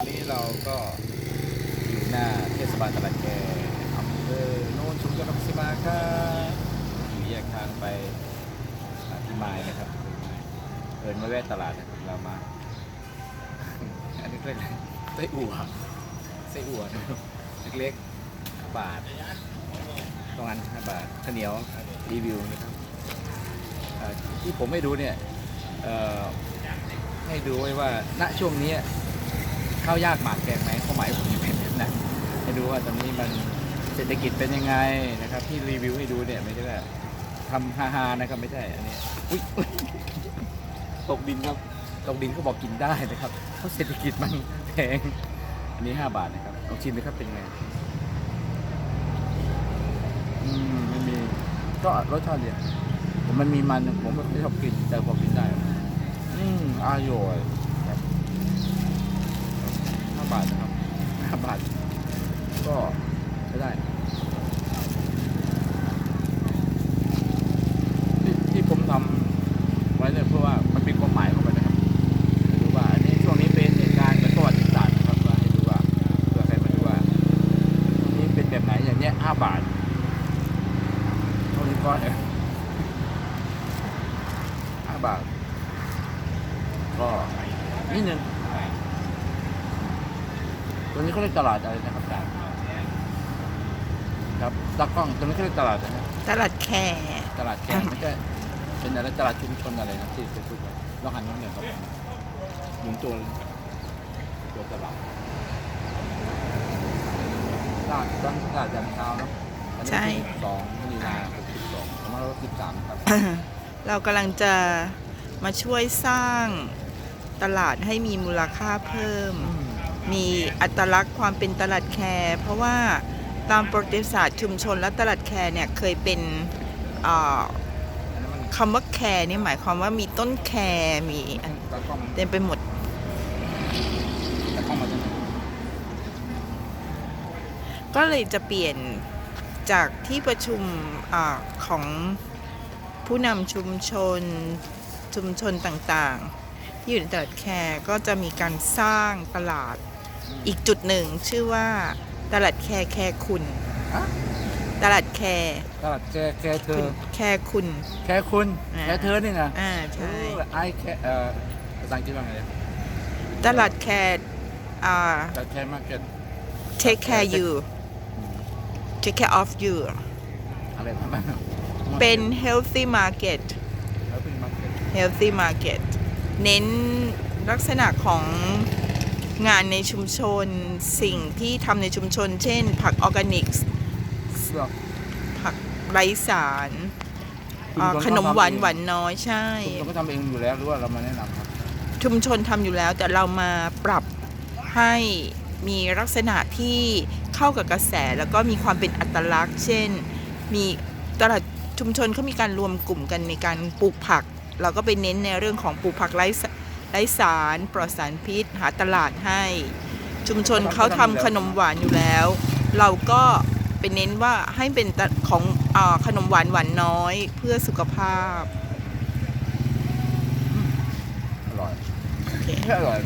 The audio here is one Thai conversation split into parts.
วันนี้เราก็อยู่หน้าเทศบาลตลาดแกอำเภอโน่นชุมจังหวัดสิมาครับอยู่แยกทางไปอ่าที่ไม้นะครับเดินมาแวะตลาดนะครับเรามา อันนี้เล็กๆไส้อั่วไส้อั่วนะครับเล็กๆบาทตรงนั้นห้าบาทข้าวเหนียวรีวิวนะครับที่ผมไม่ดูเนี่ยให้ดูไว้ว่าณช่วงนี้ ข้าวยากหมากแกงไหมเขาหมายผมเป็นแบบนั้นให้ดูว่าตอนนี้มันเศรษฐกิจเป็นยังไงนะครับ ที่รีวิวให้ดูเนี่ยไม่ใช่ว่าทำฮาๆนะครับไม่ใช่อันนี้อุ๊ยอุ๊ยตกดินครับตกดินเขาบอกกินได้นะครับเพราะเศรษฐกิจมันแพงอันนี้ 5 บาทนะครับลองชิมดูครับเป็นไงอืมไม่มีก็รสชาติเดียวแต่มันมีมันผมไม่ชอบกินแต่พอกินได้ อืมอร่อยครับ ห้าบาทนะครับห้าบาท ก็ใช้ได้ ที่ที่ผมทำไว้เนี่ยเพราะว่ามันเป็นความหมายเข้าไปนะครับให้ดูว่าอันนี้ช่วงนี้เป็นเหตุการณ์เป็นประวัติศาสตร์นะครับว่าให้ดูว่าเพื่อใครมาดูว่านี่เป็นแบบไห นอย่างเนี้ยห้าบาทเท่านี้ก็เนี่ยห้าบาท ก็นิดนึงตัวนี้เขาเรียกตลาดอะไรนะครับอาจารย์ครับตากล้องตัวนี้เขาเรียกตลาดอะไรนะตลาดแคตลาดแกงไม่ใช่เป็นอะไรตลาดชุมชนอะไรนะที่เคยพูดไปลองหันน้องเนี่ยครับหมุนตัวตัวตลาดต ลาดตอนตลาดยามเช้าเนาะอันนี้ใช่ สองมีนาหกสิบสองสองพันร้อยสิบสามครับ เรากำลังจะมาช่วยสร้างตลาดให้มีมูลค่าเพิ่ม มีอัตลักษณ์ความเป็นตลาดแคร์เพราะว่าตามประวัติศาสตร์ชุมชนและตลาดแคร์เนี่ยเคยเป็นอ่าอันนั้นมันคำว่าแคร์เนี่ยหมายความว่ามีต้นแคร์มีอันตากล้องเต็มไปหมด ตากล้องมาจากไหน ก็เลยจะเปลี่ยนจากที่ประชุมอาของผู้นำชุมชนชุมชนต่างๆ ที่อยู่ในตลาดแคร์ก็จะมีการสร้างตลาดอีกจุดหนึ่งชื่อว่าตลาดแคร์แคร์คุณฮะตลาดแคร์ตลาดแกแกเธคุอณแคร์คุณแค่คุณอ่าแค่เธอนี่นะอ่าใช่ไอแค่เอ่อภาษาอังกฤษว่าไงตลาดแคร์อ่าแต่แค่มาร์เก็ต take care you take care of you อะไรประมาณนั้นเป็น healthy market แล้วเป็นมาร์เก็ต healthy market เน้นลักษณะของงานในชุมชนสิ่งที่ทำในชุมชน เช่น ผักออร์แกนิกส์เสื้อผักไร้สารอ่าชุมชนขนมหวานเขาทำเอง หวานน้อยใช่เราก็ทำเองอยู่แล้วหรือว่าเรามาแนะนำครับ ชุมชนทำอยู่แล้วแต่เรามาปรับให้มีลักษณะที่ เข้ากับกระแสแล้วก็มีความเป็นอัตลักษณ์ เช่น มีตลาดชุมชนเขามีการรวมกลุ่มกันในการปลูกผัก เราก็ไปเน้นในเรื่องของปลูกผักไร้สไร้สาร ปลอดสารพิษ หาตลาดให้ ชุมชนเขาทำขนมหวานอยู่แล้ว เราก็ไปเน้นว่าให้เป็นตะของอาขนมหวานหวานน้อยเพื่อสุขภาพอร่อยโอเคแค่อร่อย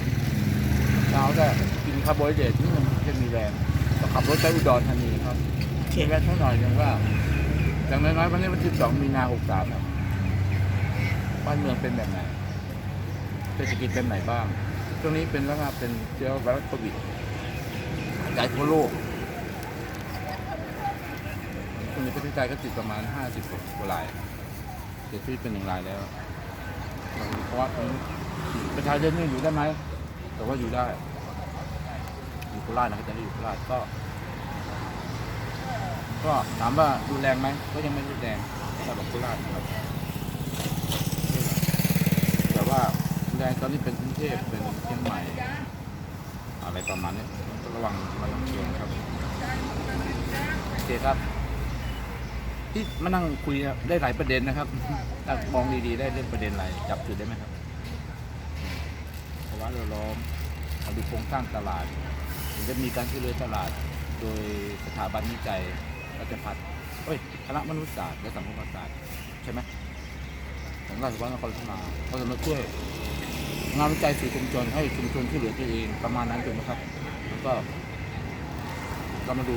เช้าก็กินคาร์โบไฮเดรตที่มันจะมีแรงก็ ขับรถไปอุดรธานีครับโอเค แวะเท่าหน่อยยังว่าอย่างน้อยๆวันนี้วันที่สองมีนาหกสามครับบ้านเมืองเป็นแบบไหนเศรษฐกิจเป็นไหนบ้างช่วงนี้เป็นแล้วครับเป็นเชื้อไวรัสโควิดกระจายทั่วโลกช่วงนี้ประเทศไทยก็ติดประมาณห้าสิบกว่ารายเสียชีวิตเป็นหนึ่งรายแล้วเพราะว่าตอนนี้ประชาชนนี่อยู่ได้ไหมแต่ว่าอยู่ได้ อยู่โคราชนะครับจะได้อยู่โคราชก็ ก็ถามว่ารุนแรงไหมก็ยังไม่รุนแรงสำหรับโคราชครับแต่ว่ารุนแรงตอนนี้เป็นกรุงเทพเป็นเชียงใหม่ อะไรประมาณนี้ก็ระวังระวังเคียงครับโอเคครับที่มานั่งคุยได้หลายประเด็นนะครับถ้ามองดีๆได้เรื่องประเด็นอะไรจับจุดได้ไหมครับภาวะแวดล้อมเอาดูโครงสร้างตลาดจะมีการช่วยเหลือตลาด โดยสถาบันวิจัย รัชพัฒน์เอ้ยคณะมนุษยศาสตร์และสังคมศาสตร์ใช่ไหมของราชวัฒนครราชสีมาเขาจะมาช่วยงานวิจัยสู่ชุมชนให้ชุมชนที่เหลือตัวเองประมาณนั้นถูกไหมครับแล้วก็เรามาดู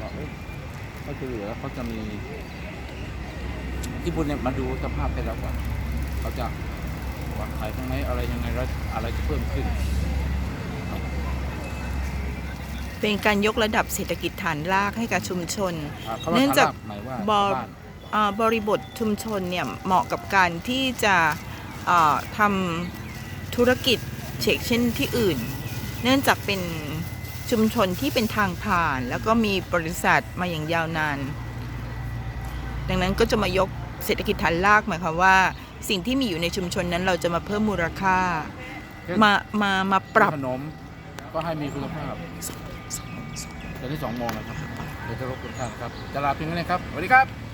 ว่าเอ๊ะเขาเหลือเขาจะมี ที่พูดเนี่ยมาดูสภาพให้เราก่อนเขาจะวางขายตรงไหนอะไรยังไงแล้วอะไรจะเพิ่มขึ้น เป็นการยกระดับเศรษฐกิจฐานรากให้กับชุมชนอ่าคำว่าเนื่องจากฐนรหมายว่าบอบ้านอ่าบริบทชุมชนเนี่ยเหมาะกับการที่จะอ่าทำธุรกิจเชกเช่นที่อื่น เนื่องจากเป็นชุมชนที่เป็นทางผ่าน แล้วก็มีบริษัทมาอย่างยาวนาน ดังนั้นก็จะมายกเศรษฐกิจฐานรากหมายความว่า สิ่งที่มีอยู่ในชุมชนนั้นเราจะมาเพิ่มมูลค่ามามามาปรับขนมก็ให้มีคุณภาพ ตอนที่สองโมงนะครับเดี๋ยวจะรบกวนท่านครับจะลาเพียงเท่านี้ครับสวัสดีครับ